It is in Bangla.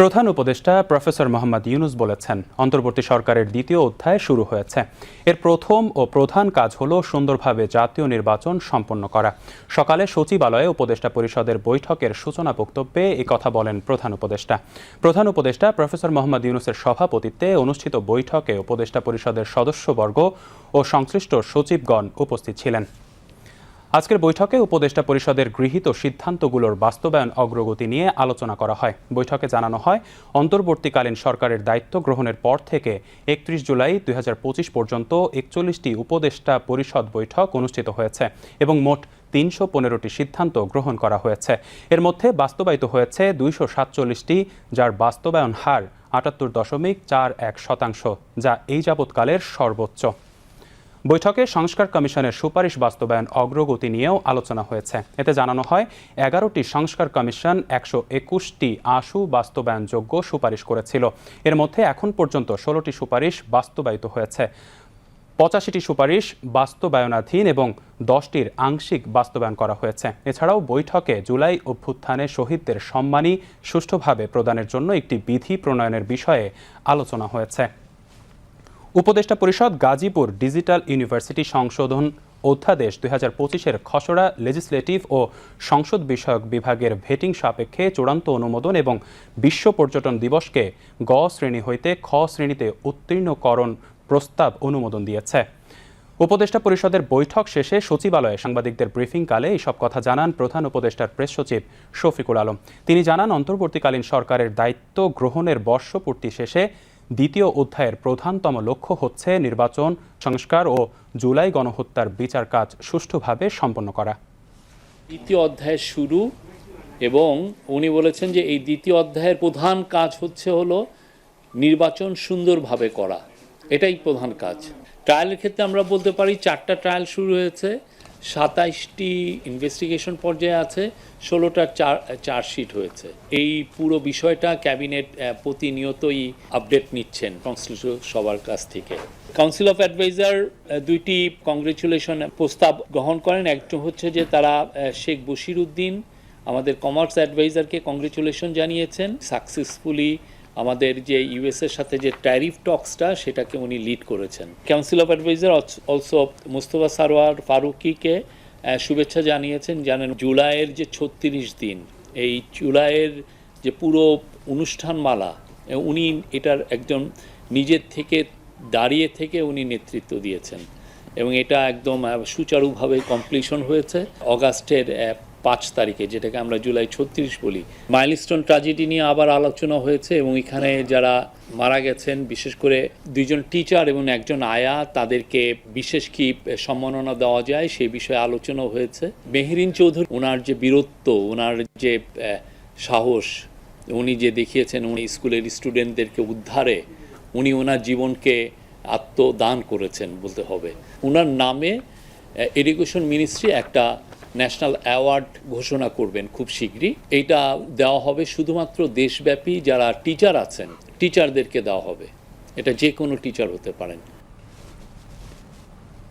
প্রধান উপদেষ্টা প্রফেসর মোহাম্মদ ইউনুস বলেছেন, অন্তর্বর্তী সরকারের দ্বিতীয় অধ্যায় শুরু হয়েছে। এর প্রথম ও প্রধান কাজ হল সুন্দরভাবে জাতীয় নির্বাচন সম্পন্ন করা। সকালে সচিবালয়ে উপদেষ্টা পরিষদের বৈঠকের সূচনা বক্তব্যে কথা বলেন প্রধান উপদেষ্টা। প্রধান উপদেষ্টা প্রফেসর মোহাম্মদ ইউনুসের সভাপতিত্বে অনুষ্ঠিত বৈঠকে উপদেষ্টা পরিষদের সদস্যবর্গ ও সংশ্লিষ্ট সচিবগণ উপস্থিত ছিলেন। আজকের বৈঠকে উপদেষ্টা পরিষদের গৃহীত সিদ্ধান্তগুলোর বাস্তবায়ন অগ্রগতি নিয়ে আলোচনা করা হয়। বৈঠকে জানানো হয়, অন্তর্বর্তীকালীন সরকারের দায়িত্ব গ্রহণের পর থেকে একত্রিশ জুলাই দুই হাজার পঁচিশ পর্যন্ত একচল্লিশটি উপদেষ্টা পরিষদ বৈঠক অনুষ্ঠিত হয়েছে এবং মোট তিনশো পনেরোটি সিদ্ধান্ত গ্রহণ করা হয়েছে। এর মধ্যে বাস্তবায়িত হয়েছে দুইশো সাতচল্লিশটি, যার বাস্তবায়ন হার আটাত্তর দশমিক চার এক শতাংশ, যা এই যাবৎকালের সর্বোচ্চ। বৈঠকে সংস্কার কমিশনের সুপারিশ বাস্তবায়ন অগ্রগতি নিয়েও আলোচনা হয়েছে। এতে জানানো হয়, এগারোটি সংস্কার কমিশন একশো একুশটি আশু বাস্তবায়নযোগ্য সুপারিশ করেছিল। এর মধ্যে এখন পর্যন্ত ষোলোটি সুপারিশ বাস্তবায়িত হয়েছে। পঁচাশিটি সুপারিশ বাস্তবায়নাধীন এবং দশটির আংশিক বাস্তবায়ন করা হয়েছে। এছাড়াও বৈঠকে জুলাই অভ্যুত্থানে শহীদদের সম্মানী সুষ্ঠুভাবে প্রদানের জন্য একটি বিধি প্রণয়নের বিষয়ে আলোচনা হয়েছে। উপদেষ্টা পরিষদ গাজীপুর ডিজিটাল ইউনিভার্সিটি সংশোধন অধ্যাদেশ দুই হাজার পঁচিশের খসড়া লেজিসলেটিভ ও সংসদ বিষয়ক বিভাগের ভেটিং সাপেক্ষে চূড়ান্ত অনুমোদন এবং বিশ্ব পর্যটন দিবসকে গ শ্রেণি হইতে খ শ্রেণীতে উত্তীর্ণকরণ প্রস্তাব অনুমোদন দিয়েছে। উপদেষ্টা পরিষদের বৈঠক শেষে সচিবালয়ে সাংবাদিকদের ব্রিফিংকালে এইসব কথা জানান প্রধান উপদেষ্টার প্রেস সচিব শফিকুল আলম। তিনি জানান, অন্তর্বর্তীকালীন সরকারের দায়িত্ব গ্রহণের বর্ষপূর্তি শেষে দ্বিতীয় অধ্যায়ের প্রধানতম লক্ষ্য হচ্ছে নির্বাচন, সংস্কার ও জুলাই গণহত্যার বিচার কাজ সুষ্ঠুভাবে সম্পন্ন করা। দ্বিতীয় অধ্যায়ের শুরু এবং উনি বলেছেন যে এই দ্বিতীয় অধ্যায়ের প্রধান কাজ হচ্ছে হলো নির্বাচন সুন্দরভাবে করা। এটাই প্রধান কাজ। ট্রায়ালের ক্ষেত্রে আমরা বলতে পারি চারটা ট্রায়াল শুরু হয়েছে। সাতাইশটি ইনভেস্টিগেশন পর্যায়ে আছে, ষোলোটা চার, চার্জশিট হয়েছে। এই পুরো বিষয়টা ক্যাবিনেট প্রতিনিয়তই আপডেট নিচ্ছেন সংশ্লিষ্ট সবার কাছ থেকে। কাউন্সিল অফ অ্যাডভাইজার দুইটি কংগ্রেচুলেশন প্রস্তাব গ্রহণ করেন। একটা হচ্ছে যে তারা শেখ বশির উদ্দিন আমাদের কমার্স অ্যাডভাইজারকে কংগ্রেচুলেশন জানিয়েছেন। সাকসেসফুলি আমাদের যে ইউএস এর সাথে যে ট্যারিফ টক্সটা সেটাকে উনি লিড করেছেন। Council of adviser also Mustafa Sarwar ফারুকিকে শুভেচ্ছা জানিয়েছেন, জানেন জুলাইয়ের যে ছত্রিশ দিন, এই জুলাইয়ের যে পুরো অনুষ্ঠানমালা উনি এটার একজন নিজের থেকে দাঁড়িয়ে থেকে উনি নেতৃত্ব দিয়েছেন। এবং এটা একদম সুচারুভাবে কমপ্লিশন হয়েছে। অগাস্টের পাঁচ তারিখে, যেটাকে আমরা জুলাই ছত্রিশ বলি। মাইলস্টোন ট্র্যাজেডি নিয়ে আবার আলোচনা হয়েছে এবং এখানে যারা মারা গেছেন, বিশেষ করে দুইজন টিচার এবং একজন আয়া, তাদেরকে বিশেষ কি সম্মাননা দেওয়া যায় সেই বিষয়ে আলোচনা হয়েছে। মেহরিন চৌধুরী, ওনার যে বীরত্ব, ওনার যে সাহস, উনি যে দেখিয়েছেন, উনি স্কুলের স্টুডেন্টদেরকে উদ্ধারে, উনি ওনার জীবনকে আত্মদান করেছেন বলতে হবে। ওনার নামে এডুকেশন মিনিস্ট্রি একটা ন্যাশনাল অ্যাওয়ার্ড ঘোষণা করবেন খুব শীঘ্রই এটা দেওয়া হবে শুধুমাত্র দেশব্যাপী যারা টিচার আছেন, টিচারদেরকে দেওয়া হবে। এটা যে কোনো টিচার হতে পারেন।